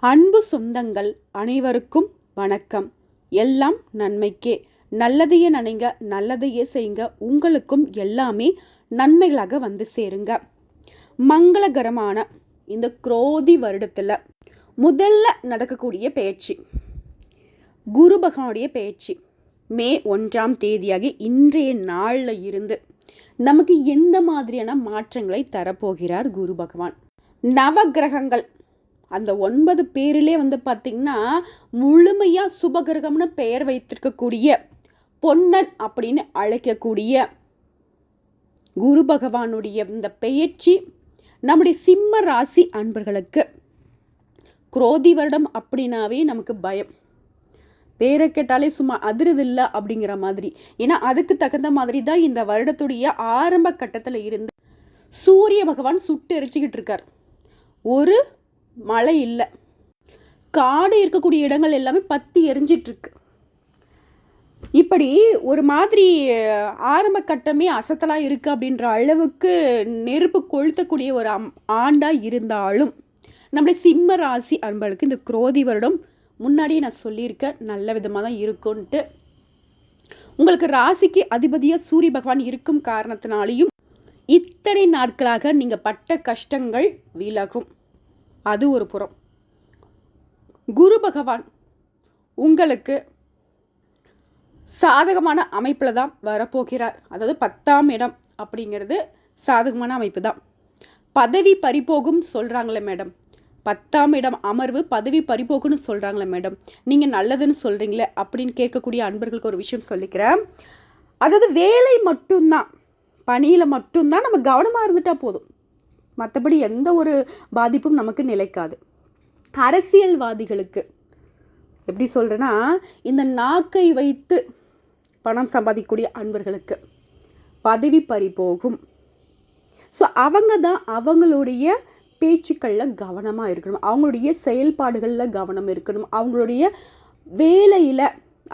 அன்பு சொந்தங்கள் அனைவருக்கும் வணக்கம். எல்லாம் நன்மைக்கே. நல்லதையே நினைங்க நல்லதையே செய்யுங்க. உங்களுக்கும் எல்லாமே நன்மைகளாக வந்து சேருங்க. மங்களகரமான இந்த குரோதி வருடத்தில் முதல்ல நடக்கக்கூடிய பேச்சு. குரு பகவானுடைய பேச்சு. மே ஒன்றாம் தேதியாக இன்றைய நாளில் இருந்து நமக்கு எந்த மாதிரியான மாற்றங்களை தரப்போகிறார் குரு பகவான்? நவகிரகங்கள் அந்த ஒன்பது பேரிலே வந்து பார்த்திங்கன்னா முழுமையாக சுபகிரகம்னு பெயர் வைத்திருக்கக்கூடிய பொன்னன் அப்படின்னு அழைக்கக்கூடிய குரு பகவானுடைய இந்த பெயர்ச்சி நம்முடைய சிம்ம ராசி அன்பர்களுக்கு. குரோதி வருடம் அப்படின்னாவே நமக்கு பயம். பேரை கேட்டாலே சும்மா அதிரதில்லை அப்படிங்கிற மாதிரி. ஏன்னா அதுக்கு தகுந்த மாதிரி தான் இந்த வருடத்துடைய ஆரம்ப கட்டத்தில் இருந்து சூரிய பகவான் சுட்டு எரிச்சுக்கிட்டு இருக்கார். ஒரு மழை இல்லை. காடு இருக்கக்கூடிய இடங்கள் எல்லாமே பற்றி எரிஞ்சிட்ருக்கு. இப்படி ஒரு மாதிரி ஆரம்ப கட்டமே அசத்தலாக இருக்குது அப்படின்ற அளவுக்கு நெருப்பு கொளுத்தக்கூடிய ஒரு அம் ஆண்டாக இருந்தாலும் நம்முடைய சிம்ம ராசி அன்பளுக்கு இந்த குரோதி வருடம் முன்னாடியே நான் சொல்லியிருக்கேன் நல்ல விதமாக தான் இருக்கும்ன்ட்டு. உங்களுக்கு ராசிக்கு அதிபதியாக சூரிய பகவான் இருக்கும் காரணத்தினாலையும் இத்தனை நாட்களாக நீங்கள் பட்ட கஷ்டங்கள் விலகும் அது ஒரு புறம். குரு பகவான் உங்களுக்கு சாதகமான அமைப்பில் தான் வரப்போகிறார். அதாவது பத்தாம் இடம் அப்படிங்கிறது சாதகமான அமைப்பு தான். பதவி பறிபோகும் சொல்கிறாங்களே மேடம். பத்தாம் இடம் அமர்வு பதவி பறிபோகுன்னு சொல்கிறாங்களே மேடம். நீங்கள் நல்லதுன்னு சொல்கிறீங்களே அப்படின்னு கேட்கக்கூடிய அன்பர்களுக்கு ஒரு விஷயம் சொல்லிக்கிறேன். அதாவது வேலை மட்டும்தான் பணியில் மட்டும்தான் நம்ம கவனமாக இருந்துட்டால் போதும். மற்றபடி எந்த ஒரு பாதிப்பும் நமக்கு நிலைக்காது. அரசியல்வாதிகளுக்கு எப்படி சொல்கிறேன்னா இந்த நாக்கை வைத்து பணம் சம்பாதிக்கக்கூடிய அன்பர்களுக்கு பதவி பறி போகும். ஸோ அவங்க தான் அவங்களுடைய பேச்சுக்களில் கவனமாக இருக்கணும். அவங்களுடைய செயல்பாடுகளில் கவனம் இருக்கணும். அவங்களுடைய வேலையில்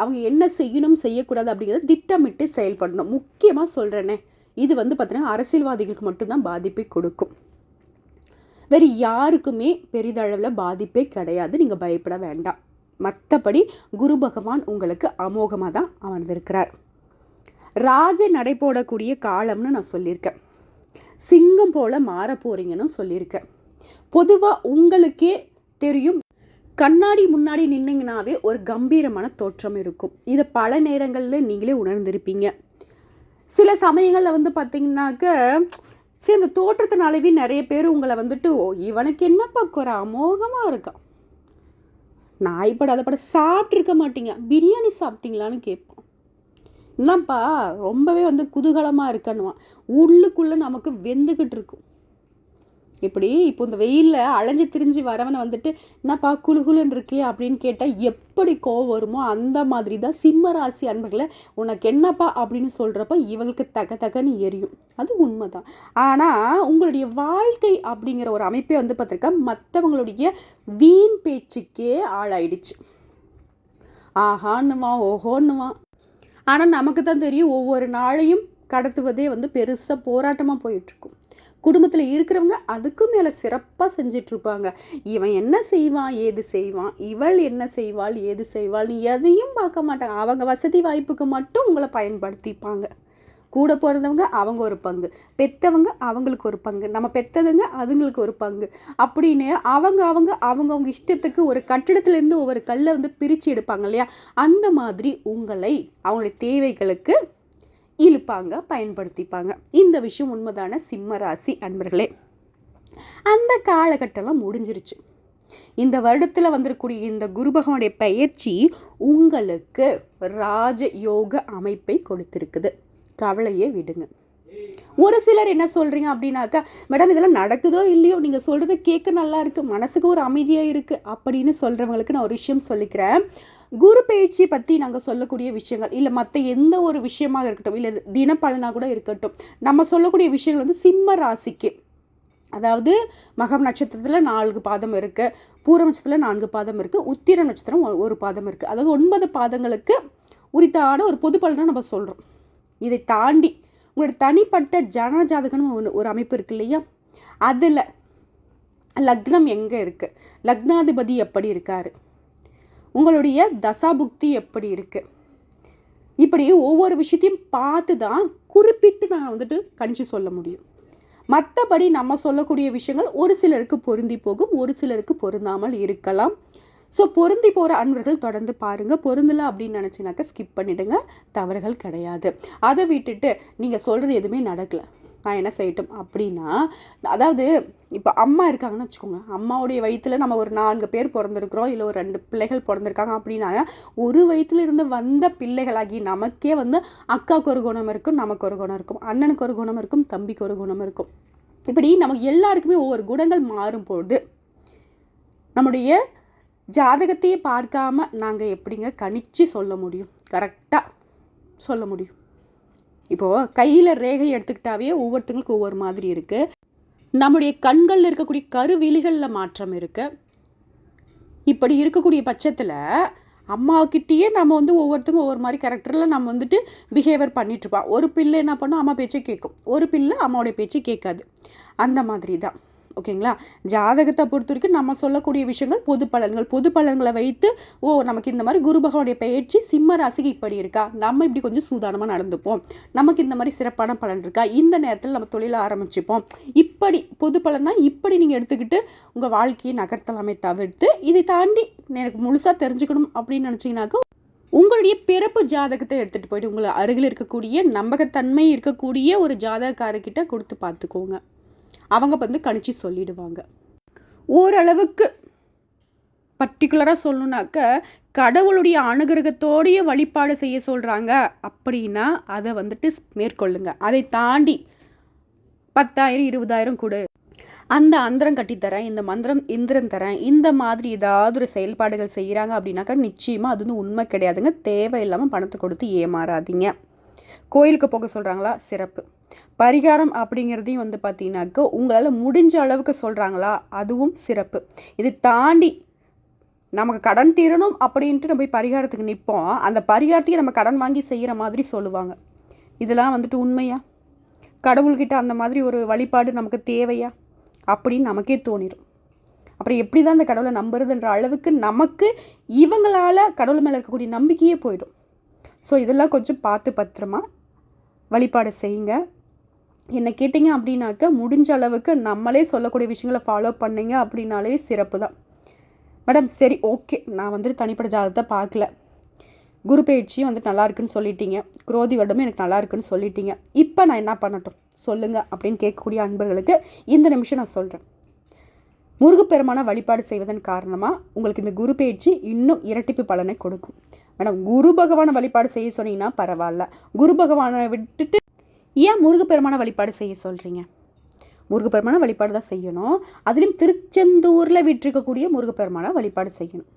அவங்க என்ன செய்யணும் செய்யக்கூடாது அப்படிங்கிறத திட்டமிட்டு செயல்படணும். முக்கியமாக சொல்கிறேனே இது வந்து பார்த்திங்கன்னா அரசியல்வாதிகளுக்கு மட்டும்தான் பாதிப்பை கொடுக்கும். வேறு யாருக்குமே பெரிதளவில் பாதிப்பே கிடையாது. நீங்கள் பயப்பட வேண்டாம். மற்றபடி குரு பகவான் உங்களுக்கு அமோகமாக தான் அமர்ந்திருக்கிறார். ராஜ நடை போடக்கூடிய காலம்னு நான் சொல்லியிருக்கேன். சிங்கம் போல் மாற போகிறீங்கன்னு சொல்லியிருக்கேன். பொதுவாக உங்களுக்கே தெரியும் கண்ணாடி முன்னாடி நின்னீங்கனாவே ஒரு கம்பீரமான தோற்றம் இருக்கும். இதை பல நேரங்களில் நீங்களே உணர்ந்திருப்பீங்க. சில சமயங்களில் வந்து பார்த்தீங்கன்னாக்க சரி அந்த தோற்றத்தினாலவே நிறைய பேர் உங்களை வந்துட்டு ஓ இவனுக்கு என்னப்பா ஒரு அமோகமாக இருக்கான் நாய் படம் அதை படம் சாப்பிட்ருக்க மாட்டீங்க. பிரியாணி சாப்பிட்டீங்களான்னு கேட்போம். என்னப்பா ரொம்பவே வந்து குதூகலமாக இருக்கன்னுவான். உள்ளுக்குள்ளே நமக்கு வெந்துக்கிட்டு இருக்கும். இப்படி இப்போ இந்த வெயிலில் அலைஞ்சு திரிஞ்சு வரவனை வந்துட்டு என்னப்பா குழுகுலுன்னு இருக்கே அப்படின்னு கேட்டால் எப்படி கோவம் வருமோ அந்த மாதிரி தான் சிம்ம ராசி அன்பர்களை உனக்கு என்னப்பா? அப்படின்னு சொல்கிறப்ப இவங்களுக்கு தக தகன்னு எரியும். அது உண்மை தான் ஆனால் உங்களுடைய வாழ்க்கை அப்படிங்கிற ஒரு அமைப்பே வந்து பார்த்துருக்கா மற்றவங்களுடைய வீண் பேச்சுக்கே ஆளாயிடுச்சு. ஆஹான்னுவான் ஓஹோன்னுவான். ஆனால் நமக்கு தான் தெரியும் ஒவ்வொரு நாளையும் கடத்துவதே வந்து பெருசாக போராட்டமாக போயிட்டுருக்கும். குடும்பத்தில் இருக்கிறவங்க அதுக்கும் மேலே சிறப்பாக செஞ்சிட்ருப்பாங்க. இவன் என்ன செய்வான்? ஏது செய்வான்? இவள் என்ன செய்வாள்? ஏது செய்வாள்னு எதையும் பார்க்க மாட்டாங்க. அவங்க வசதி வாய்ப்புக்கு மட்டும் உங்களை பயன்படுத்திப்பாங்க. கூட பிறந்தவங்க அவங்க ஒரு பங்கு. பெற்றவங்க அவங்களுக்கு ஒரு பங்கு. நம்ம பெற்றதுங்க அதுங்களுக்கு ஒரு பங்கு. அப்படின்னு அவங்க அவங்க அவங்கவுங்க இஷ்டத்துக்கு ஒரு கட்டிடத்துலேருந்து ஒவ்வொரு கல்லை வந்து பிரித்து எடுப்பாங்க இல்லையா? அந்த மாதிரி உங்களை அவங்களுடைய தேவைகளுக்கு இழுப்பாங்க பயன்படுத்திப்பாங்க. இந்த விஷயம் உண்மைதான சிம்ம ராசி அன்பர்களே. அந்த காலகட்டம்லாம் முடிஞ்சிருச்சு. இந்த வருடத்தில் வந்திருக்கூடிய இந்த குரு பகவானுடைய பயிற்சி உங்களுக்கு ராஜ யோக அமைப்பை கொடுத்துருக்குது. கவலையே விடுங்க. ஒரு சிலர் என்ன சொல்கிறீங்க அப்படின்னாக்கா மேடம் இதெல்லாம் நடக்குதோ இல்லையோ? நீங்கள் சொல்கிறத கேட்க நல்லா இருக்குது மனசுக்கு ஒரு அமைதியாக இருக்குது அப்படின்னு சொல்கிறவங்களுக்கு நான் ஒரு விஷயம் சொல்லிக்கிறேன். குரு பயிற்சி பற்றி நாங்கள் சொல்லக்கூடிய விஷயங்கள் இல்லை மற்ற எந்த ஒரு விஷயமாக இருக்கட்டும் இல்லை தினப்பலனாக கூட இருக்கட்டும் நம்ம சொல்லக்கூடிய விஷயங்கள் வந்து சிம்ம ராசிக்கு. அதாவது மகம் நட்சத்திரத்தில் நான்கு பாதம் இருக்குது பூர நட்சத்திரத்தில் நான்கு பாதம் இருக்குது உத்திர நட்சத்திரம் ஒரு பாதம் இருக்குது அதாவது ஒன்பது பாதங்களுக்கு உரித்தான ஒரு பொது பலனை நம்ம சொல்கிறோம் இதை தாண்டி உங்களோட தனிப்பட்ட ஜன ஜாதகம்னு ஒன்று ஒரு அமைப்பு இருக்கு இல்லையா? அதில் லக்னம் எங்கே இருக்குது லக்னாதிபதி எப்படி இருக்கார்? உங்களுடைய தசாபுக்தி எப்படி இருக்குது இப்படி ஒவ்வொரு விஷயத்தையும் பார்த்து தான் குறிப்பிட்டு நான் வந்துட்டு கணிச்சு சொல்ல முடியும். மற்றபடி நம்ம சொல்லக்கூடிய விஷயங்கள் ஒரு சிலருக்கு பொருந்தி போகும் ஒரு சிலருக்கு பொருந்தாமல் இருக்கலாம். ஸோ பொருந்தி போகிற அன்பர்கள் தொடர்ந்து பாருங்கள் பொருந்தலை அப்படின்னு நினச்சினாக்கா ஸ்கிப் பண்ணிவிடுங்க தவறுகள் கிடையாது. அதை விட்டுட்டு நீங்கள் சொல்கிறது எதுவுமே நடக்கலை. நான் என்ன செய்யட்டும் அப்படின்னா அதாவது இப்போ அம்மா இருக்காங்கன்னு வச்சுக்கோங்க. அம்மாவுடைய வயிற்றில் நம்ம ஒரு நான்கு பேர் பிறந்திருக்கிறோம் இல்லை ஒரு ரெண்டு பிள்ளைகள் பிறந்திருக்காங்க அப்படின்னா ஒரு வயிற்றுலேருந்து வந்த பிள்ளைகளாகி நமக்கே வந்து அக்காவுக்கு ஒரு குணம் இருக்கும் நமக்கு ஒரு குணம் இருக்கும் அண்ணனுக்கு ஒரு குணம் இருக்கும் தம்பிக்கு ஒரு குணம் இருக்கும். இப்படி நமக்கு எல்லாருக்குமே ஒவ்வொரு குணங்கள் மாறும்பொழுது நம்முடைய ஜாதகத்தையே பார்க்காம நாங்கள் எப்படிங்க கணிச்சு சொல்ல முடியும்? கரெக்டாக சொல்ல முடியும். இப்போது கையில் ரேகை எடுத்துக்கிட்டாவே ஒவ்வொருத்தங்களுக்கும் ஒவ்வொரு மாதிரி இருக்குது நம்முடைய கண்களில் இருக்கக்கூடிய கருவிழிகளில் மாற்றம் இருக்குது இப்படி இருக்கக்கூடிய பட்சத்தில் அம்மாக்கிட்டேயே நம்ம வந்து ஒவ்வொருத்தங்க ஒவ்வொரு மாதிரி கேரக்டரில் நம்ம வந்துட்டு பிஹேவியர் பண்ணிகிட்ருப்போம் ஒரு பிள்ளை என்ன பண்ணோம்? அம்மா பேச்சை கேட்கும் ஒரு பிள்ளை அம்மாவுடைய பேச்சை கேட்காது. அந்த மாதிரி தான் ஓகேங்களா? ஜாதகத்தை பொறுத்த வரைக்கும் நம்ம சொல்லக்கூடிய விஷயங்கள் பொது பலன்கள். பொது பலன்களை வைத்து ஓ நமக்கு இந்த மாதிரி குரு பகவானுடைய பயிற்சி சிம்ம ராசிக்கு இப்படி இருக்கா? நம்ம இப்படி கொஞ்சம் சூதானமாக நடந்துப்போம். நமக்கு இந்த மாதிரி சிறப்பான பலன் இருக்கா? இந்த நேரத்தில் நம்ம தொழிலை ஆரம்பிச்சுப்போம். இப்படி பொது பலனா இப்படி நீங்கள் எடுத்துக்கிட்டு உங்கள் வாழ்க்கையை நகர்த்தலாமே தவிர்த்து இதை தாண்டி எனக்கு முழுசாக தெரிஞ்சுக்கணும் அப்படின்னு நினச்சிங்கனாக்கா உங்களுடைய பிறப்பு ஜாதகத்தை எடுத்துகிட்டு போயிட்டு உங்களை அருகில் இருக்கக்கூடிய நம்பகத்தன்மை இருக்கக்கூடிய ஒரு ஜாதகக்காரர்கிட்ட கொடுத்து பார்த்துக்கோங்க. அவங்க வந்து கணிச்சு சொல்லிடுவாங்க. ஓரளவுக்கு பர்டிகுலராக சொல்லணுனாக்க கடவுளுடைய அனுகிரகத்தோடைய வழிபாடு செய்ய சொல்கிறாங்க அப்படின்னா அதை வந்துட்டு மேற்கொள்ளுங்க. அதை தாண்டி பத்தாயிரம் இருபதாயிரம் கொடு. அந்த அந்தரம் கட்டித்தரேன் இந்த மந்திரம் இந்திரம் தரேன் இந்த மாதிரி ஏதாவது ஒரு செயல்பாடுகள் செய்கிறாங்க அப்படின்னாக்கா நிச்சயமாக அது வந்து உண்மை கிடையாதுங்க. தேவையில்லாமல் பணத்தை கொடுத்து ஏமாறாதீங்க. கோயிலுக்கு போக சொல்கிறாங்களா சிறப்பு. பரிகாரம் அப்படிங்கிறதையும் வந்து பார்த்தீங்கன்னாக்கா உங்களால் முடிஞ்ச அளவுக்கு சொல்கிறாங்களா அதுவும் சிறப்பு. இது தாண்டி நமக்கு கடன் தீரணும் அப்படின்ட்டு நம்ம போய் பரிகாரத்துக்கு நிற்போம் அந்த பரிகாரத்தையும் நம்ம கடன் வாங்கி செய்கிற மாதிரி சொல்லுவாங்க. இதெல்லாம் வந்துட்டு உண்மையா? கடவுள்கிட்ட அந்த மாதிரி ஒரு வழிபாடு நமக்கு தேவையா? அப்படின்னு நமக்கே தோணிடும் அப்புறம் எப்படி தான் அந்த கடவுளை நம்புறதுன்ற அளவுக்கு நமக்கு இவங்களால் கடவுள் மேலே இருக்கக்கூடிய நம்பிக்கையே போயிடும். ஸோ இதெல்லாம் கொஞ்சம் பார்த்து பத்திரமா வழிபாடு செய்யுங்க. என்னை கேட்டிங்க அப்படின்னாக்க முடிஞ்ச அளவுக்கு நம்மளே சொல்லக்கூடிய விஷயங்களை ஃபாலோ பண்ணிங்க அப்படின்னாலே சிறப்பு தான். மேடம் சரி ஓகே நான் வந்துட்டு தனிப்பட்ட ஜாதகத்தை பார்க்கல. குரு பயிற்சியும் வந்துட்டு நல்லா இருக்குன்னு சொல்லிட்டீங்க. குரோதி வருடமும் எனக்கு நல்லா இருக்குன்னு சொல்லிட்டீங்க. இப்போ நான் என்ன பண்ணட்டும்? சொல்லுங்கள் அப்படின்னு கேட்கக்கூடிய அன்பர்களுக்கு இந்த நிமிஷம் நான் சொல்கிறேன் முருகப்பெருமான வழிபாடு செய்வதன் காரணமாக உங்களுக்கு இந்த குரு பயிற்சி இன்னும் இரட்டிப்பு பலனை கொடுக்கும். மேடம் குரு பகவானை வழிபாடு செய்ய சொன்னீங்கன்னா பரவாயில்ல. குரு பகவானை விட்டுட்டு ஏன் முருகப்பெருமான வழிபாடு செய்ய சொல்கிறீங்க முருகப்பெருமான வழிபாடு தான் செய்யணும். அதுலேயும் திருச்செந்தூரில் விட்டிருக்கக்கூடிய முருகப்பெருமான வழிபாடு செய்யணும்.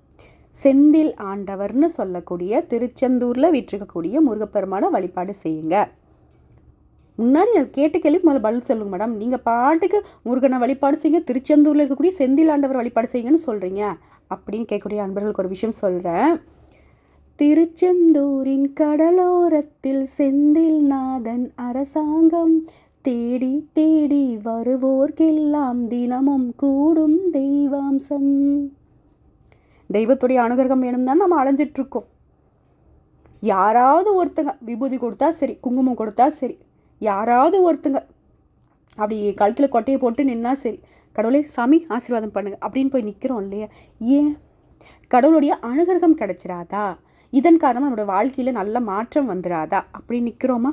செந்தில் ஆண்டவர்னு சொல்லக்கூடிய திருச்செந்தூரில் விட்டிருக்கக்கூடிய முருகப்பெருமான வழிபாடு செய்யுங்க. முன்னாடி நான் கேட்ட கேள்வி முதல்ல பதில் சொல்லுங்க மேடம். நீங்கள் பாட்டுக்கு முருகனை வழிபாடு செய்யுங்க திருச்செந்தூரில் இருக்கக்கூடிய செந்தில் ஆண்டவர் வழிபாடு செய்யுங்கன்னு சொல்கிறீங்க அப்படின்னு கேட்கக்கூடிய அன்பர்களுக்கு ஒரு விஷயம் சொல்கிறேன் திருச்செந்தூரின் கடலோரத்தில் செந்தில் நாதன் அரசாங்கம். தேடி தேடி வருவோர்க்கெல்லாம் தினமும் கூடும் தெய்வாம்சம். தெய்வத்துடைய அனுகிரகம் வேணும் தான் நம்ம அலைஞ்சிட்ருக்கோம். யாராவது ஒருத்தங்க விபூதி கொடுத்தா சரி குங்குமம் கொடுத்தா சரி யாராவது ஒருத்தங்க அப்படி கழுத்தில் கொட்டையை போட்டு நின்னா சரி கடவுளே சாமி ஆசீர்வாதம் பண்ணுங்க அப்படின்னு போய் நிற்கிறோம் இல்லையா? ஏன்? கடவுளுடைய அனுகிரகம் கிடைச்சிடாதா இதன் காரணமாக நம்மளோட வாழ்க்கையில் நல்ல மாற்றம் வந்துடாதா அப்படி நிற்கிறோமா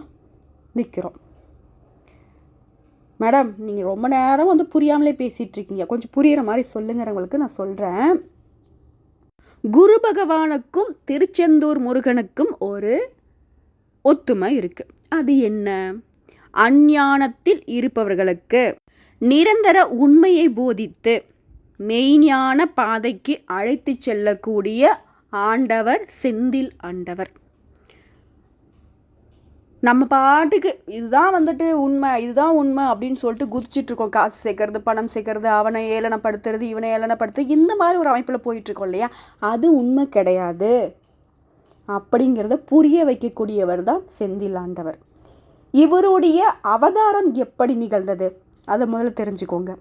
நிற்கிறோம் மேடம் நீங்கள் ரொம்ப நேரம் வந்து புரியாமலே பேசிகிட்டு இருக்கீங்க. கொஞ்சம் புரிகிற மாதிரி சொல்லுங்கிறவங்களுக்கு நான் சொல்கிறேன் குரு பகவானுக்கும் திருச்செந்தூர் முருகனுக்கும் ஒரு ஒத்துமை இருக்குது அது என்ன? அஞ்ஞானத்தில் இருப்பவர்களுக்கு நிரந்தர உண்மையை போதித்து மெய்ஞான பாதைக்கு அழைத்து செல்லக்கூடிய ஆண்டவர் செந்தில் ஆண்டவர். நம்ம பாட்டுக்கு இதுதான் வந்துட்டு உண்மை இதுதான் உண்மை அப்படின்னு சொல்லிட்டு குதிச்சிட்ருக்கோம் காசு சேர்க்கறது பணம் சேர்க்கறது அவனை ஏளனப்படுத்துறது இவனை ஏளனப்படுத்துறது இந்த மாதிரி ஒரு அமைப்பில் போயிட்டுருக்கோம் இல்லையா? அது உண்மை கிடையாது. அப்படிங்கிறத புரிய வைக்கக்கூடியவர் தான் செந்தில் ஆண்டவர். இவருடைய அவதாரம் எப்படி நிகழ்ந்தது? அதை முதல்ல தெரிஞ்சுக்கோங்க.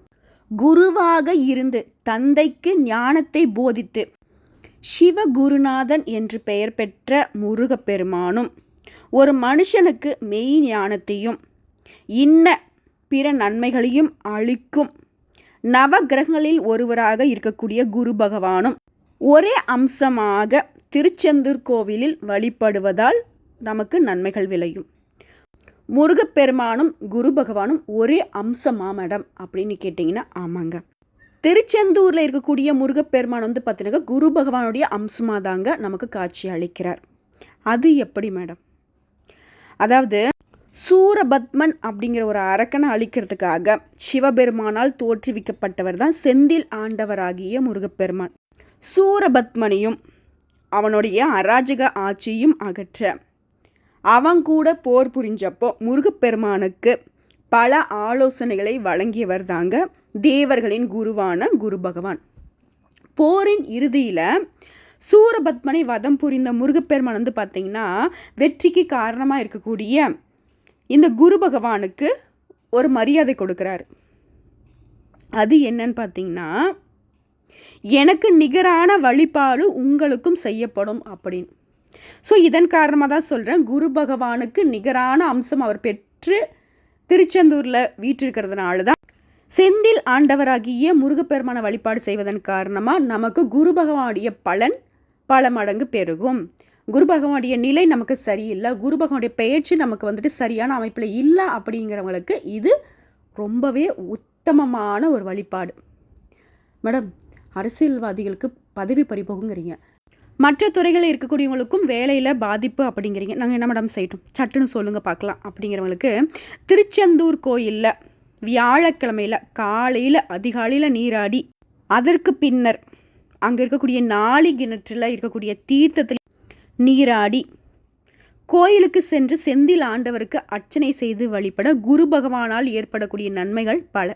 குருவாக இருந்து தந்தைக்கு ஞானத்தை போதித்து சிவகுருநாதன் என்று பெயர் பெற்ற முருகப்பெருமானும் ஒரு மனுஷனுக்கு மெய் ஞானத்தையும் இன்ன பிற நன்மைகளையும் அளிக்கும் நவகிரகங்களில் ஒருவராக இருக்கக்கூடிய குரு பகவானும் ஒரே அம்சமாக திருச்செந்தூர் கோவிலில் வழிபடுவதால் நமக்கு நன்மைகள் விளையும். முருகப்பெருமானும் குரு பகவானும் ஒரே அம்சமா மேடம்? அப்படின்னு கேட்டிங்கன்னா ஆமாங்க. திருச்செந்தூரில் இருக்கக்கூடிய முருகப்பெருமான் வந்து பார்த்தீங்கன்னா குரு பகவானுடைய அம்சமாக தாங்க நமக்கு காட்சி அளிக்கிறார். அது எப்படி மேடம்? அதாவது சூரபத்மன் அப்படிங்கிற ஒரு அரக்கனை அழிக்கிறதுக்காக சிவபெருமானால் தோற்றுவிக்கப்பட்டவர் தான் செந்தில் ஆண்டவராகிய முருகப்பெருமான். சூரபத்மனையும் அவனுடைய அராஜக ஆட்சியும் அகற்ற அவன் கூட போர் புரிஞ்சப்போ முருகப்பெருமானுக்கு பல ஆலோசனைகளை வழங்கியவர் தாங்க தேவர்களின் குருவான குரு பகவான். போரின் இறுதியில் சூரபத்மனை வதம் புரிந்த முருகப்பெருமான் வந்து பார்த்திங்கன்னா வெற்றிக்கு காரணமாக இருக்கக்கூடிய இந்த குரு பகவானுக்கு ஒரு மரியாதை கொடுக்குறாரு. அது என்னன்னு பார்த்தீங்கன்னா எனக்கு நிகரான வழிபாடு உங்களுக்கும் செய்யப்படும் அப்படின்னு. ஸோ இதன் காரணமாக தான் சொல்கிறேன் குரு பகவானுக்கு நிகரான அம்சம் அவர் பெற்று திருச்செந்தூரில் வீற்றிருக்கிறதுனால தான் செந்தில் ஆண்டவராகிய முருகப்பெருமான வழிபாடு செய்வதன் காரணமாக நமக்கு குரு பகவானுடைய பலன் பல மடங்கு பெருகும். குரு பகவானுடைய நிலை நமக்கு சரியில்லை. குரு பகவானுடைய பெயர்ச்சி நமக்கு வந்துட்டு சரியான அமைப்பில் இல்லை அப்படிங்கிறவங்களுக்கு இது ரொம்பவே உத்தமமான ஒரு வழிபாடு. மேடம் அரசியல்வாதிகளுக்கு பதவி பறிபோகுங்கிறீங்க. மற்ற துறைகளில் இருக்கக்கூடியவங்களுக்கும் வேலையில் பாதிப்பு அப்படிங்கிறீங்க. நாங்கள் என்ன மேடம் செய்யட்டும்? சட்டுன்னு சொல்லுங்கள் பார்க்கலாம். அப்படிங்கிறவங்களுக்கு திருச்செந்தூர் கோயிலில் வியாழக்கிழமையில் காலையில் அதிகாலையில் நீராடி அதற்கு பின்னர் அங்கே இருக்கக்கூடிய நாளி கிணற்றில் இருக்கக்கூடிய தீர்த்தத்தில் நீராடி கோயிலுக்கு சென்று செந்தில் ஆண்டவருக்கு அர்ச்சனை செய்து வழிபட குரு பகவானால் ஏற்படக்கூடிய நன்மைகள் பல.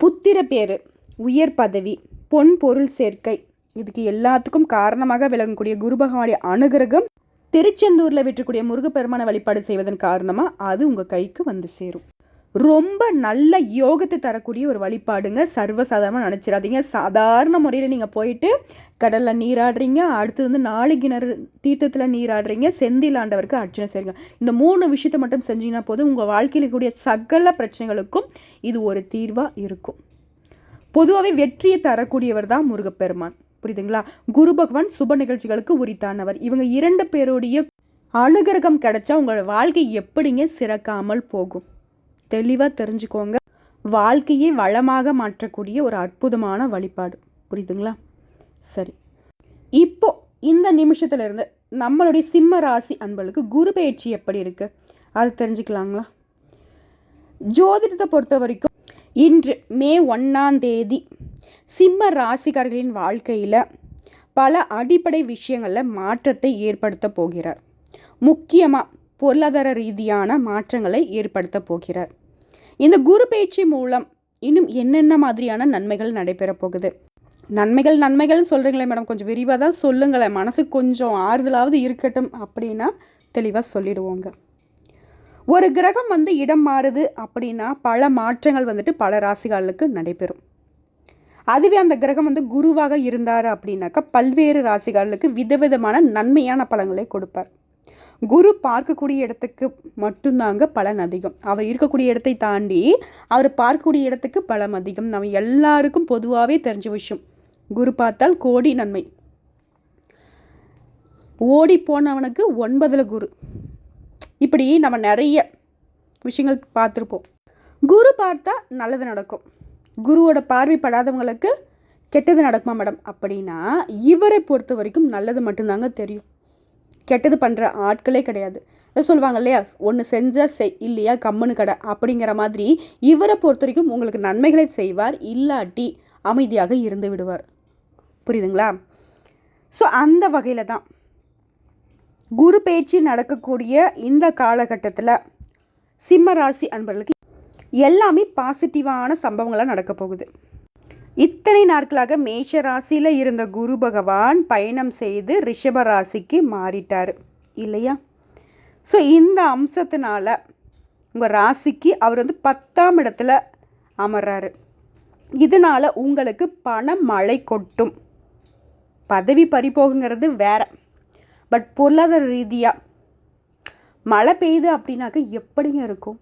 புத்திர பேரு உயர் பதவி பொன் பொருள் சேர்க்கை இதுக்கு எல்லாத்துக்கும் காரணமாக விளங்கக்கூடிய குரு பகவானுடைய அனுகிரகம் திருச்செந்தூரில் விற்றக்கூடிய முருகப்பெருமான வழிபாடு செய்வதன் காரணமாக அது உங்கள் கைக்கு வந்து சேரும். ரொம்ப நல்ல யோகத்தை தரக்கூடிய ஒரு வழிபாடுங்க. சர்வசாதாரணமாக நினச்சிடாதீங்க. சாதாரண முறையில் நீங்கள் போயிட்டு கடலில் நீராடுறீங்க. அடுத்து வந்து நாலு கிணறு தீர்த்தத்தில் நீராடுறீங்க. செந்தில் ஆண்டவருக்கு அர்ச்சனை செய்யுங்க. இந்த மூணு விஷயத்தை மட்டும் செஞ்சீங்கன்னா போதும் உங்கள் வாழ்க்கையில் கூடிய சகல பிரச்சனைகளுக்கும் இது ஒரு தீர்வாக இருக்கும். பொதுவாகவே வெற்றியை தரக்கூடியவர் தான் முருகப்பெருமான். புரியுதுங்களா? குரு பகவான் சுப நிகழ்ச்சிகளுக்கு உரித்தானவர். இவங்க இரண்டு பேருடைய அனுகிரகம் கிடைச்சா உங்களோட வாழ்க்கை எப்படிங்க சிறக்காமல் போகும். தெளிவாக தெரிஞ்சுக்கோங்க. வாழ்க்கையை வளமாக மாற்றக்கூடிய ஒரு அற்புதமான வழிபாடு. புரியுதுங்களா? சரி. இப்போ இந்த நிமிஷத்துலேருந்து நம்மளுடைய சிம்ம ராசி அன்பளுக்கு குரு பயிற்சி எப்படி இருக்குது அது தெரிஞ்சுக்கலாங்களா? ஜோதிடத்தை பொறுத்த வரைக்கும் இன்று மே ஒன்றாம் தேதி சிம்ம ராசிக்காரர்களின் வாழ்க்கையில் பல அடிப்படை விஷயங்களில் மாற்றத்தை ஏற்படுத்த போகிறார். முக்கியமாக பொருளாதார ரீதியான மாற்றங்களை ஏற்படுத்த போகிறார். இந்த குரு பயிற்சி மூலம் இன்னும் என்னென்ன மாதிரியான நன்மைகள் நடைபெற போகுது? நன்மைகள் நன்மைகள்னு சொல்கிறீங்களே மேடம். கொஞ்சம் விரிவாக தான் சொல்லுங்களேன். மனசு கொஞ்சம் ஆறுதலாவது இருக்கட்டும் அப்படின்னா தெளிவாக சொல்லிடுவோங்க. ஒரு கிரகம் வந்து இடம் மாறுது அப்படின்னா பல மாற்றங்கள் வந்துட்டு பல ராசிகளுக்கு நடைபெறும். அதுவே அந்த கிரகம் வந்து குருவாக இருந்தார் அப்படின்னாக்கா பல்வேறு ராசிகளுக்கு விதவிதமான நன்மையான பழங்களை கொடுப்பார். குரு பார்க்கக்கூடிய இடத்துக்கு மட்டும்தாங்க பலன் அதிகம். அவர் இருக்கக்கூடிய இடத்தை தாண்டி அவர் பார்க்கக்கூடிய இடத்துக்கு பலம் அதிகம். நம்ம எல்லாருக்கும் பொதுவாகவே தெரிஞ்ச விஷயம். குரு பார்த்தால் கோடி நன்மை. ஓடி போனவனுக்கு ஒன்பதில் குரு. இப்படி நம்ம நிறைய விஷயங்கள் பார்த்துருப்போம். குரு பார்த்தா நல்லது நடக்கும். குருவோட பார்வைப்படாதவங்களுக்கு கெட்டது நடக்குமா மேடம்? அப்படின்னா இவரை பொறுத்த வரைக்கும் நல்லது மட்டும்தாங்க தெரியும். கெட்டது பண்ணுற ஆட்களே கிடையாது. அதை சொல்லுவாங்க இல்லையா? ஒன்று செஞ்சால் செய் இல்லையா? கம்முன்னு கடை. அப்படிங்கிற மாதிரி இவரை பொறுத்த வரைக்கும் உங்களுக்கு நன்மைகளை செய்வார் இல்லாட்டி அமைதியாக இருந்து விடுவார். புரியுதுங்களா? ஸோ அந்த வகையில் தான் குரு பேச்சு நடக்கக்கூடிய இந்த காலகட்டத்தில் சிம்ம ராசி அன்பர்களுக்கு எல்லாமே பாசிட்டிவான சம்பவங்களாக நடக்க போகுது. இத்தனை நாட்களாக மேஷ ராசியில் இருந்த குரு பகவான் பயணம் செய்து ரிஷப ராசிக்கு மாறிட்டார். இல்லையா? ஸோ இந்த அம்சத்தினால உங்கள் ராசிக்கு அவர் வந்து பத்தாம் இடத்துல அமர்றாரு. இதனால் உங்களுக்கு பண மழை கொட்டும். பதவி பறிபோகுங்கிறது வேற. பட் பொருளாதார ரீதியாக மழை பெய்யுது அப்படின்னாக்க எப்படிங்க இருக்கும்?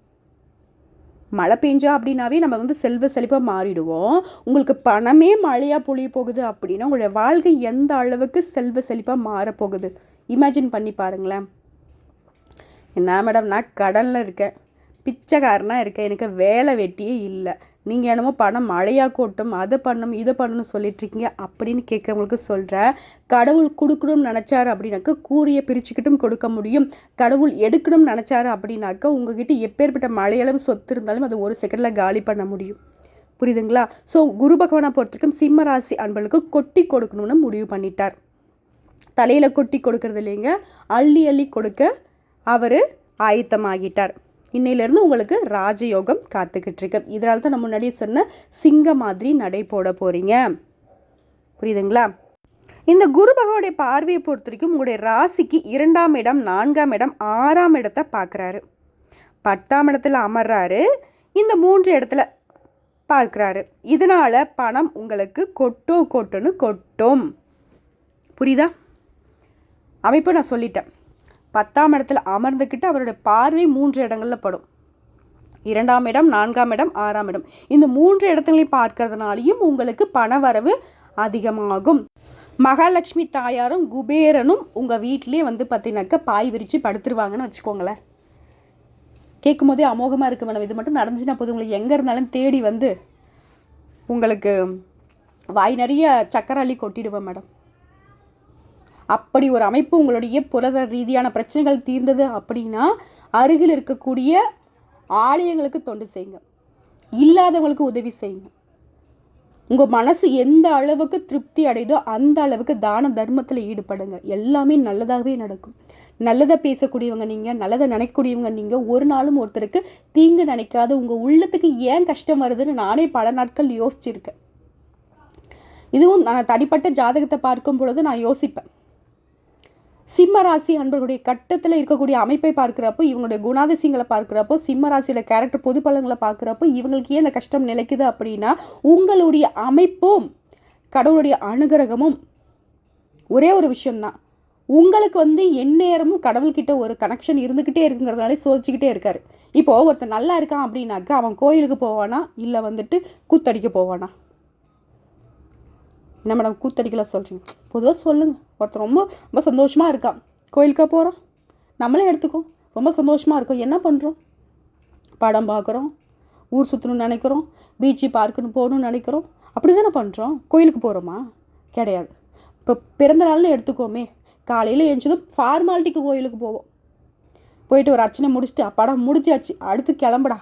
மழை பெஞ்சா அப்படின்னாவே நம்ம வந்து செல்வ செழிப்பாக மாறிடுவோம். உங்களுக்கு பணமே மழையாக பொழிய போகுது அப்படின்னா உங்களுடைய வாழ்க்கை எந்த அளவுக்கு செல்வ செழிப்பாக மாறப்போகுது? இமேஜின் பண்ணி பாருங்களேன். என்ன மேடம் நான் கடலில் இருக்கேன். பிச்சைக்காரனாக இருக்கேன். எனக்கு வேலை வெட்டியே இல்லை. நீங்கள் என்னமோ பணம் மழையாக கூட்டும் அதை பண்ணணும் இதை பண்ணணும்னு சொல்லிட்டுருக்கீங்க அப்படின்னு கேட்குறவங்களுக்கு சொல்கிறேன் கடவுள் கொடுக்கணும்னு நினச்சாரு அப்படின்னாக்கா கூறிய பிரிச்சுக்கிட்டும் கொடுக்க முடியும். கடவுள் எடுக்கணும்னு நினச்சாரு அப்படின்னாக்கா உங்ககிட்ட எப்பேற்பட்ட மழையளவு சொத்து இருந்தாலும் அதை ஒரு செகண்டில் காலி பண்ண முடியும். புரியுதுங்களா? ஸோ குரு பகவானை பொறுத்திருக்கும் சிம்ம ராசி அன்பர்களுக்கு கொட்டி கொடுக்கணும்னு முடிவு பண்ணிட்டார். தலையில் கொட்டி கொடுக்கறது இல்லைங்க அள்ளி அள்ளி கொடுக்க அவர் ஆயத்தமாகிட்டார். இன்னையிலேருந்து உங்களுக்கு ராஜயோகம் காத்துக்கிட்டு இருக்கு இதனால தான் நான் முன்னாடியே சொன்ன சிங்க மாதிரி நடை போட போகிறீங்க புரியுதுங்களா? இந்த குரு பகவானுடைய பார்வையை பொறுத்த வரைக்கும் உங்களுடைய ராசிக்கு இரண்டாம் இடம் நான்காம் இடம் ஆறாம் இடத்தை பார்க்குறாரு. பத்தாம் இடத்துல அமர்றாரு. இந்த மூன்று இடத்துல பார்க்குறாரு. இதனால் பணம் உங்களுக்கு கொட்டோ கொட்டுன்னு கொட்டும். புரியுதா? அமைப்பு நான் சொல்லிட்டேன். பத்தாம் இடத்துல அமர்ந்துக்கிட்டு அவருடைய பார்வை மூன்று இடங்களில் படும். இரண்டாம் இடம் நான்காம் இடம் ஆறாம் இடம். இந்த மூன்று இடத்துலையும் பார்க்கறதுனாலையும் உங்களுக்கு பணவரவு அதிகமாகும். மகாலட்சுமி தாயாரும் குபேரனும் உங்கள் வீட்டிலே வந்து பார்த்தீங்கன்னாக்க பாய் விரித்து படுத்துருவாங்கன்னு வச்சுக்கோங்களேன். கேட்கும் போதே அமோகமாக இருக்குது மேடம். இது மட்டும் நடந்துச்சுன்னா போது உங்களுக்கு எங்கே இருந்தாலும் தேடி வந்து உங்களுக்கு வாய் நிறைய சக்கரை அள்ளி கொட்டிடுவேன் மேடம். அப்படி ஒரு அமைப்பு உங்களுடைய புரத ரீதியான பிரச்சனைகள் தீர்ந்தது அப்படின்னா அருகில் இருக்கக்கூடிய ஆலயங்களுக்கு தொண்டு செய்யுங்க. இல்லாதவங்களுக்கு உதவி செய்யுங்க. உங்கள் மனசு எந்த அளவுக்கு திருப்தி அடையுதோ அந்த அளவுக்கு தான தர்மத்தில் ஈடுபடுங்க. எல்லாமே நல்லதாகவே நடக்கும். நல்லதை பேசக்கூடியவங்க நீங்கள் நல்லதை நினைக்கக்கூடியவங்க நீங்கள் ஒரு நாளும் ஒருத்தருக்கு தீங்கு நினைக்காத உங்கள் உள்ளத்துக்கு ஏன் கஷ்டம் வருதுன்னு நானே பல நாட்கள் யோசிச்சிருக்கேன். இதுவும் நான் தனிப்பட்ட ஜாதகத்தை பார்க்கும் பொழுது நான் யோசிப்பேன். சிம்ம ராசி அன்பர்களுடைய கட்டத்தில் இருக்கக்கூடிய அமைப்பை பார்க்குறப்போ இவங்களுடைய குணாதிசயங்களை பார்க்குறப்போ சிம்ம ராசியில் கேரக்டர் பொது பலன்களை பார்க்குறப்போ இவங்களுக்கு ஏன் இந்த கஷ்டம் நிலைக்குது அப்படின்னா உங்களுடைய அமைப்பும் கடவுளுடைய அனுகிரகமும் ஒரே ஒரு விஷயம்தான். உங்களுக்கு வந்து எந்நேரமும் கடவுள்கிட்ட ஒரு கனெக்ஷன் இருந்துக்கிட்டே இருக்குங்கிறதுனாலே சோதிச்சுக்கிட்டே இருக்கார். இப்போது ஒருத்தர் நல்லா இருக்கான் அப்படின்னாக்கா அவன் கோயிலுக்கு போவானா? இல்லை வந்துட்டு கூத்தடிக்க போவானா? என்ன மேடம் கூத்தடிக்கலாம் சொல்கிறீங்க பொதுவாக சொல்லுங்கள் ஒருத்தர் ரொம்ப ரொம்ப சந்தோஷமாக இருக்கா. கோயிலுக்கா போகிறோம் நம்மளே எடுத்துக்கோ ரொம்ப சந்தோஷமாக இருக்கும். என்ன பண்ணுறோம் படம் பார்க்குறோம் ஊர் சுற்றணும்னு நினைக்கிறோம். பீச்சு பார்க்குன்னு போகணும்னு நினைக்கிறோம். அப்படி தானே பண்ணுறோம் கோயிலுக்கு போகிறோமா கிடையாது. இப்போ பிறந்த நாள்னு எடுத்துக்கோமே. காலையில் எழுந்ததும் ஃபார்மாலிட்டிக்கு கோயிலுக்கு போவோம். போயிட்டு ஒரு அர்ச்சனை முடிச்சுட்டு படம் முடிச்சாச்சு அடுத்து கிளம்புடா.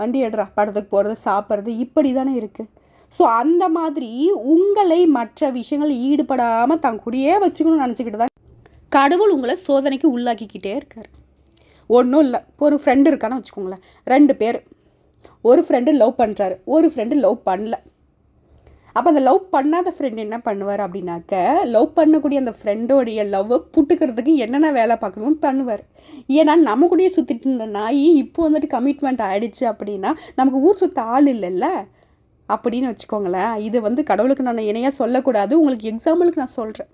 வண்டி எடுறா. படத்துக்கு போகிறது சாப்பிட்றது இப்படி தானே இருக்குது ஸோ அந்த மாதிரி உங்களை மற்ற விஷயங்கள் ஈடுபடாமல் தன் கூடயே வச்சுக்கணும்னு நினச்சிக்கிட்டு தான் கடவுள் உங்களை சோதனைக்கு உள்ளாக்கிக்கிட்டே இருக்கார். ஒன்றும் இல்லை. ஒரு ஃப்ரெண்டு இருக்கான்னு வச்சுக்கோங்களேன். ரெண்டு பேர். ஒரு ஃப்ரெண்டு லவ் பண்ணுறாரு ஒரு ஃப்ரெண்டு லவ் பண்ணல. அப்போ அந்த லவ் பண்ணாத ஃப்ரெண்ட் என்ன பண்ணுவார் அப்படின்னாக்க லவ் பண்ணக்கூடிய அந்த ஃப்ரெண்டோடைய லவ்வை புட்டுக்கிறதுக்கு என்னென்ன வேலை பார்க்கணும்னு பண்ணுவார். ஏன்னா நம்ம கூடயே சுற்றிட்டு இருந்த நாய் இப்போ வந்துட்டு கமிட்மெண்ட் ஆகிடுச்சு அப்படின்னா நமக்கு ஊர் சுற்ற ஆள் இல்லைல்ல. அப்படின்னு வச்சுக்கோங்களேன். இது வந்து கடவுளுக்கு நான் இணையாக சொல்லக்கூடாது. உங்களுக்கு எக்ஸாம்பிளுக்கு நான் சொல்கிறேன்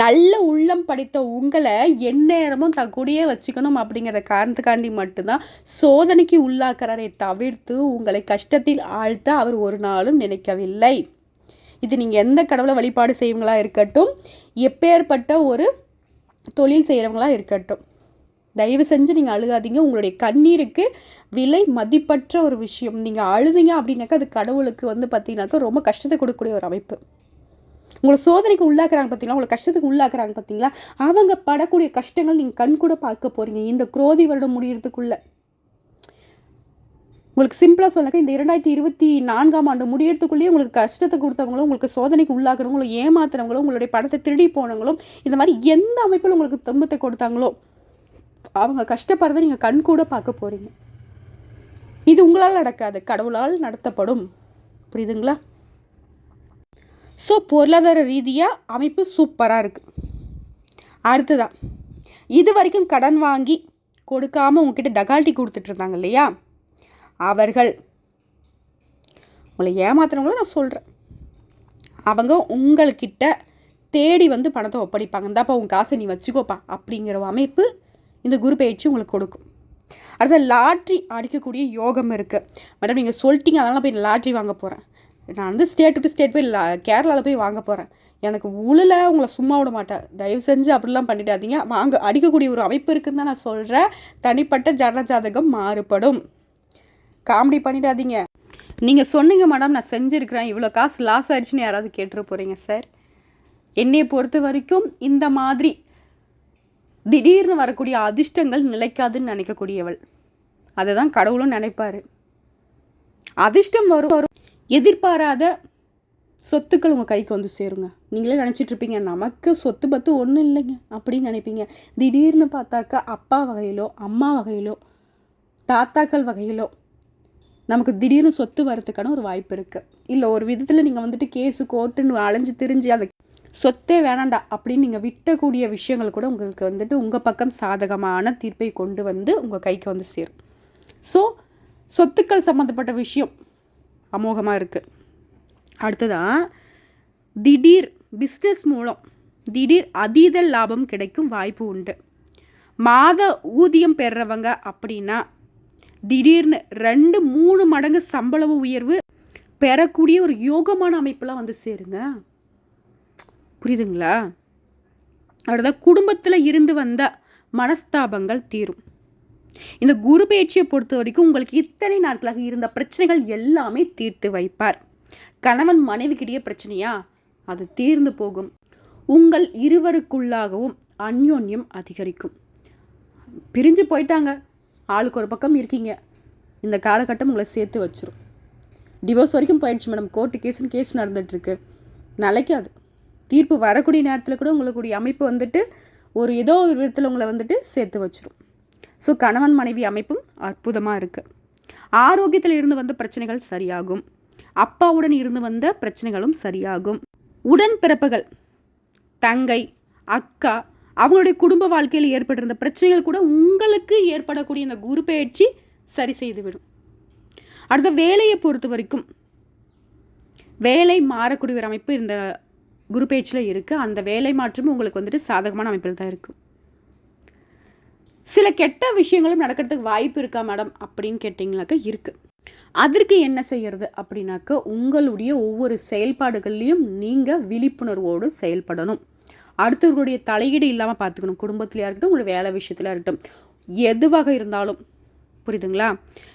நல்ல உள்ளம் படித்த உங்களை எந்நேரமும் தன் கூடயே வச்சுக்கணும் அப்படிங்கிற காரணத்துக்காண்டி மட்டும்தான் சோதனைக்கு உள்ளாக்குறாரே தவிர்த்து உங்களை கஷ்டத்தில் ஆழ்த்த அவர் ஒரு நாளும் நினைக்கவில்லை. இது நீங்கள் எந்த கடவுளை வழிபாடு செய்வங்களா இருக்கட்டும் எப்பேற்பட்ட ஒரு தொழில் செய்கிறவங்களா இருக்கட்டும். தயவு செஞ்சு நீங்கள் அழுகாதீங்க. உங்களுடைய கண்ணீருக்கு விலை மதிப்பற்ற ஒரு விஷயம். நீங்கள் அழுதீங்க அப்படின்னாக்கா அது கடவுளுக்கு வந்து பார்த்தீங்கன்னாக்கா ரொம்ப கஷ்டத்தை கொடுக்கக்கூடிய ஒரு அமைப்பு. உங்களை சோதனைக்கு உள்ளாக்குறாங்க பார்த்தீங்களா உங்களை கஷ்டத்துக்கு உள்ளாக்குறாங்க பார்த்தீங்களா அவங்க படக்கூடிய கஷ்டங்கள் நீங்கள் கண் கூட பார்க்க போகிறீங்க இந்த குரோதி வருடம் முடியறதுக்குள்ளே. உங்களுக்கு சிம்பிளாக சொல்லக்க இந்த இரண்டாயிரத்தி இருபத்தி நான்காம் ஆண்டு முடியறதுக்குள்ளேயே உங்களுக்கு கஷ்டத்தை கொடுத்தவங்களும் உங்களுக்கு சோதனைக்கு உள்ளாக்குறவங்களும் ஏமாத்துறவங்களும் உங்களுடைய படத்தை திருடி போனவங்களும் இந்த மாதிரி எந்த அமைப்பில் உங்களுக்கு துன்பத்தை கொடுத்தாங்களோ அவங்க கஷ்டப்படுறதை நீங்கள் கண் கூட பார்க்க போகிறீங்க இது உங்களால் நடக்காது. கடவுளால் நடத்தப்படும். புரியுதுங்களா? ஸோ பொருளாதார ரீதியாக அமைப்பு சூப்பராக இருக்குது அடுத்ததான் இது வரைக்கும் கடன் வாங்கி கொடுக்காமல் உங்ககிட்ட டகால்ட்டி கொடுத்துட்டு இருந்தாங்க இல்லையா? அவர்கள் உங்களை ஏமாத்துறவங்கள நான் சொல்கிறேன் அவங்க உங்கள்கிட்ட தேடி வந்து பணத்தை ஒப்படைப்பாங்க. இந்தாப்பா உங்கள் காசை நீ வச்சுக்கோப்பா. அப்படிங்கிற அமைப்பு இந்த குரு பயிற்சி உங்களுக்கு கொடுக்கும். அடுத்த லாட்ரி அடிக்கக்கூடிய யோகம் இருக்குது மேடம் நீங்கள் சொல்லிட்டீங்க அதனால் போய் லாட்ரி வாங்க போகிறேன் நான் வந்து ஸ்டேட் டு ஸ்டேட் போய் கேரளாவில் போய் வாங்க போகிறேன் எனக்கு உள்ள உங்களை சும்மா விட மாட்டேன். தயவு செஞ்சு அப்படிலாம் பண்ணிடாதீங்க. வாங்க அடிக்கக்கூடிய ஒரு அமைப்பு இருக்குன்னு தான் நான் சொல்கிறேன் தனிப்பட்ட ஜனஜாதகம் மாறுபடும். காமெடி பண்ணிடாதீங்க. நீங்கள் சொன்னீங்க மேடம் நான் செஞ்சுருக்கிறேன். இவ்வளோ காசு லாஸ் ஆயிடுச்சுன்னு யாராவது கேட்டுரு போகிறீங்க சார் என்னை பொறுத்த வரைக்கும் இந்த மாதிரி திடீர்னு வரக்கூடிய அதிர்ஷ்டங்கள் நிலைக்காதுன்னு நினைக்கக்கூடியவள். அதை தான் கடவுளும் நினைப்பார். அதிர்ஷ்டம் வரும் வரும். எதிர்பாராத சொத்துக்கள் உங்கள் கைக்கு வந்து சேருங்க. நீங்களே நினச்சிட்ருப்பீங்க நமக்கு சொத்து பத்து ஒன்றும் இல்லைங்க அப்படின்னு நினைப்பீங்க. திடீர்னு பார்த்தாக்கா அப்பா வகையிலோ அம்மா வகையிலோ தாத்தாக்கள் வகையிலோ நமக்கு திடீர்னு சொத்து வரத்துக்கான ஒரு வாய்ப்பு இருக்குது இல்லை ஒரு விதத்தில் நீங்கள் வந்துட்டு கேஸு கோர்ட்டுன்னு அலைஞ்சு திரிஞ்சு அந்த சொத்தே வேணாண்டா அப்படின்னு நீங்கள் விட்டக்கூடிய விஷயங்கள் கூட உங்களுக்கு வந்துட்டு உங்கள் பக்கம் சாதகமான தீர்ப்பை கொண்டு வந்து உங்கள் கைக்கு வந்து சேரும். ஸோ சொத்துக்கள் சம்மந்தப்பட்ட விஷயம் அமோகமாக இருக்குது அடுத்ததான் திடீர் பிஸ்னஸ் மூலம் திடீர் அதீத லாபம் கிடைக்கும் வாய்ப்பு உண்டு. மாத ஊதியம் பெறுறவங்க அப்படின்னா திடீர்னு ரெண்டு மூணு மடங்கு சம்பள உயர்வு பெறக்கூடிய ஒரு யோகமான அமைப்பெலாம் வந்து சேருங்க. புரியுதுங்களா? அடுத்த குடும்பத்தில் இருந்து வந்த மனஸ்தாபங்கள் தீரும். இந்த குரு பயிற்சியை பொறுத்த வரைக்கும் உங்களுக்கு இத்தனை நாட்களாக இருந்த பிரச்சனைகள் எல்லாமே தீர்த்து வைப்பார். கணவன் மனைவிக்கிடையே பிரச்சனையா? அது தீர்ந்து போகும். உங்கள் இருவருக்குள்ளாகவும் அந்யோன்யம் அதிகரிக்கும். பிரிஞ்சு போயிட்டாங்க. ஆளுக்கு ஒரு பக்கம் இருக்கீங்க. இந்த காலகட்டம் உங்களை சேர்த்து வச்சிரும். டிவோர்ஸ் வரைக்கும் போயிடுச்சு மேடம். கோர்ட்டு கேஸ்னு கேஸ் நடந்துகிட்ருக்கு நிலைக்காது தீர்ப்பு வரக்கூடிய நேரத்தில் கூட உங்களுக்குடைய அமைப்பு வந்துட்டு ஒரு ஏதோ ஒரு விதத்தில் உங்களை வந்துட்டு சேர்த்து வச்சிடும் ஸோ கணவன் மனைவி அமைப்பும் அற்புதமாக இருக்குது ஆரோக்கியத்தில் இருந்து வந்த பிரச்சனைகள் சரியாகும். அப்பாவுடன் இருந்து வந்த பிரச்சனைகளும் சரியாகும். உடன் பிறப்புகள் தங்கை அக்கா அவங்களுடைய குடும்ப வாழ்க்கையில் ஏற்பட்டிருந்த பிரச்சனைகள் கூட உங்களுக்கு ஏற்படக்கூடிய இந்த குரு பயிற்சி சரி செய்துவிடும். அடுத்த வேலையை பொறுத்த வரைக்கும் வேலை மாறக்கூடிய ஒரு அமைப்பு இந்த குரு பேச்சில் இருக்குது அந்த வேலை மாற்றமும் உங்களுக்கு வந்துட்டு சாதகமான அமைப்பில் தான் இருக்கும் சில கெட்ட விஷயங்களும் நடக்கிறதுக்கு வாய்ப்பு இருக்கா மேடம் அப்படின்னு கேட்டிங்கனாக்கா இருக்குது அதற்கு என்ன செய்கிறது அப்படின்னாக்க உங்களுடைய ஒவ்வொரு செயல்பாடுகள்லையும் நீங்கள் விழிப்புணர்வோடு செயல்படணும். அடுத்தவர்களுடைய தலையீடு இல்லாமல் பார்த்துக்கணும் குடும்பத்திலையாக இருக்கட்டும் உங்களுடைய வேலை விஷயத்தில் இருக்கட்டும். எதுவாக இருந்தாலும். புரியுதுங்களா?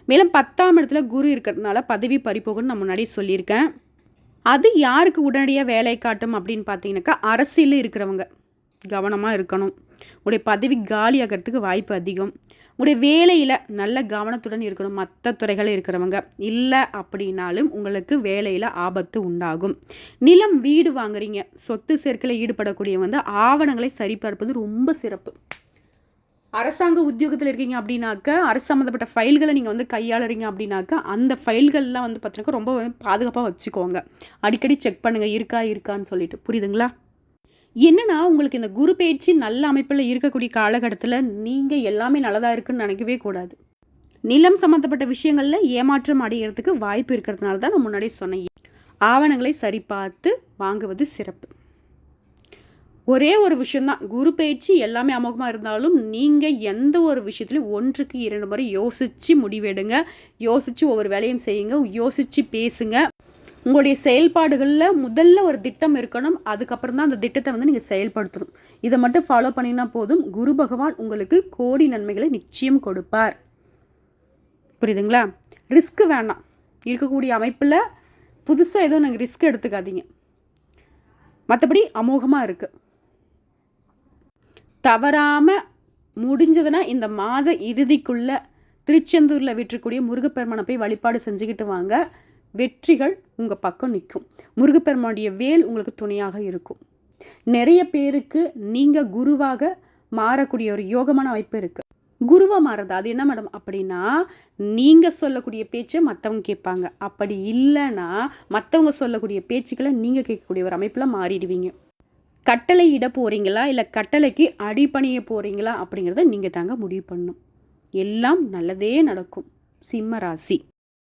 மேலும் பத்தாம் இடத்துல குரு இருக்கிறதுனால பதவி பறிப்போகன்னு நான் முன்னாடி சொல்லியிருக்கேன். அது யாருக்கு உடனடியாக வேலை காட்டும் அப்படின்னு பார்த்தீங்கன்னாக்கா அரசியலில் இருக்கிறவங்க. கவனமாக இருக்கணும். உடைய பதவி காலியாகிறதுக்கு வாய்ப்பு அதிகம். உடைய வேலையில் நல்ல கவனத்துடன் இருக்கணும். மற்ற துறைகளில் இருக்கிறவங்க. இல்லை அப்படின்னாலும் உங்களுக்கு வேலையில் ஆபத்து உண்டாகும். நிலம் வீடு வாங்குறீங்க. சொத்து சேர்க்கையில் ஈடுபடக்கூடியவங்க வந்து ஆவணங்களை சரிபார்ப்பது ரொம்ப சிறப்பு. அரசாங்க உத்தியோகத்தில் இருக்கீங்க அப்படின்னாக்க அரசு சம்மந்தப்பட்ட ஃபைல்களை நீங்கள் வந்து கையாளுறீங்க அப்படின்னாக்க அந்த ஃபைல்கள்லாம் வந்து பார்த்தீங்கன்னா ரொம்ப பாதுகாப்பாக வச்சுக்கோங்க. அடிக்கடி செக் பண்ணுங்கள் இருக்கா இருக்கான்னு சொல்லிட்டு. புரியுதுங்களா? என்னன்னா உங்களுக்கு இந்த குரு பயிற்சி நல்ல அமைப்பில் இருக்கக்கூடிய காலகட்டத்தில் நீங்கள் எல்லாமே நல்லதாக இருக்குன்னு நினைக்கவே கூடாது. நிலம் சம்மந்தப்பட்ட விஷயங்களில் ஏமாற்றம் அடைகிறதுக்கு வாய்ப்பு இருக்கிறதுனால தான் நான் முன்னாடி சொன்னேன். ஆவணங்களை சரி பார்த்து வாங்குவது சிறப்பு. ஒரே ஒரு விஷயந்தான் குரு பயிற்சி எல்லாமே அமோகமாக இருந்தாலும் நீங்கள் எந்த ஒரு விஷயத்துலையும் ஒன்றுக்கு இரண்டு முறை யோசித்து முடிவெடுங்க. யோசித்து ஒவ்வொரு வேலையும் செய்யுங்க. யோசித்து பேசுங்க. உங்களுடைய செயல்பாடுகளில் முதல்ல ஒரு திட்டம் இருக்கணும். அதுக்கப்புறம் தான் அந்த திட்டத்தை வந்து நீங்கள் செயல்படுத்தணும். இதை மட்டும் ஃபாலோ பண்ணினா போதும். குரு பகவான் உங்களுக்கு கோடி நன்மைகளை நிச்சயம் கொடுப்பார். புரியுதுங்களா? ரிஸ்க்கு வேணாம். இருக்கக்கூடிய அமைப்பில் புதுசாக எதுவும் நாங்கள் ரிஸ்க் எடுத்துக்காதீங்க. மற்றபடி அமோகமாக இருக்குது தவறாமல் முடிஞ்சதுன்னா இந்த மாத இறுதிக்குள்ளே திருச்செந்தூரில் விற்றுக்கூடிய முருகப்பெருமானை போய் வழிபாடு செஞ்சுக்கிட்டு வாங்க. வெற்றிகள் உங்கள் பக்கம் நிற்கும். முருகப்பெருமானுடைய வேல் உங்களுக்கு துணையாக இருக்கும். நிறைய பேருக்கு நீங்கள் குருவாக மாறக்கூடிய ஒரு யோகமான அமைப்பு இருக்குது குருவாக மாறுறது அது என்ன மேடம்? அப்படின்னா நீங்கள் சொல்லக்கூடிய பேச்சை மற்றவங்க கேட்பாங்க. அப்படி இல்லைன்னா மற்றவங்க சொல்லக்கூடிய பேச்சுக்களை நீங்கள் கேட்கக்கூடிய ஒரு அமைப்பில் மாறிடுவீங்க. கட்டளை இட போகிறீங்களா இல்லை கட்டளைக்கு அடிப்பணிய போகிறீங்களா அப்படிங்கிறத நீங்கள் தாங்க முடிவு பண்ணணும். எல்லாம் நல்லதே நடக்கும். சிம்ம ராசி.